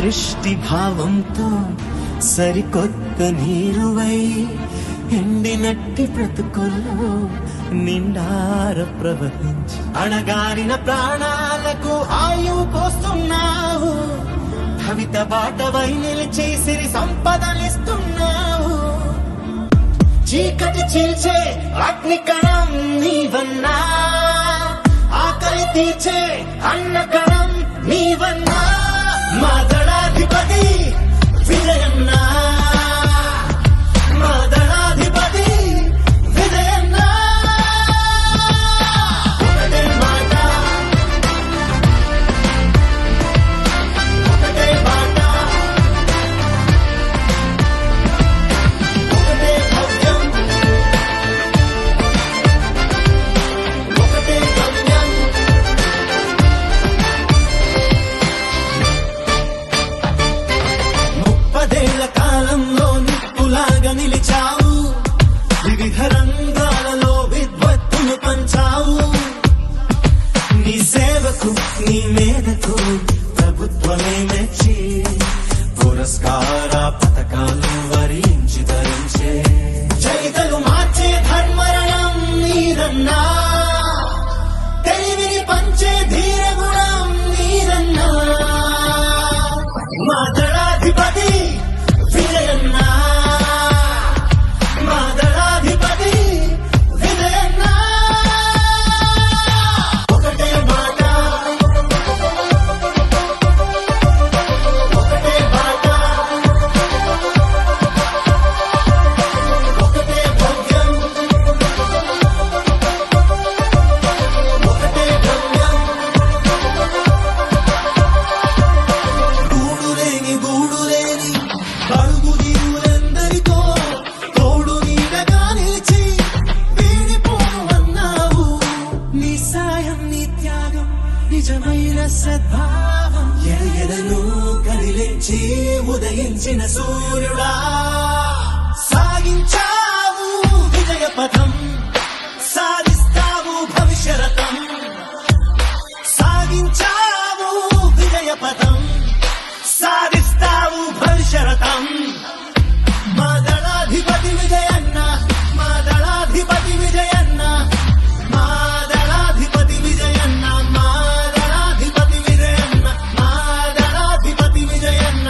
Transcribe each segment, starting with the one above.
దృష్టి భావంతో సరికొత్త నీరువై ఎండినట్టి బ్రతుకుల్లో నిండార ప్రవహించి అణగారిన ప్రాణాలకు ఆయువు పోస్తున్నావు. భవిత బాటవై నిలిచి సిరి సంపదలిస్తున్నావు. చీకటి చీల్చే అగ్నికణం నీవన్నా. ఆకలి తీర్చే అన్నకణం నీవన్నా. మాద మేరకు నీ మేరకు ప్రభుత్వమే మెచ్చి పురస్కార పథకాలు వరించి ధరించే. చరితలు మార్చే ధర్మరణం నీరన్నా సద్భావం ఎరగెదను కదిలించి ఉదయించిన సూర్యుడా. సాగించావు విజయ పథం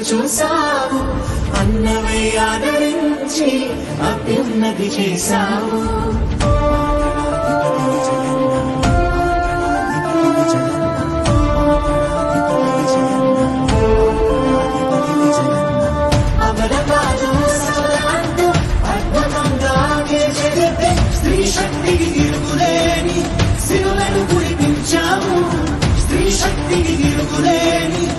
చూసావు అన్నవే ఆదరించి అభ్యున్నతి చేశావు. శక్తికి తిరుగులేని శివులను కురిపించావు. స్త్రీ శక్తికి తిరుగులేని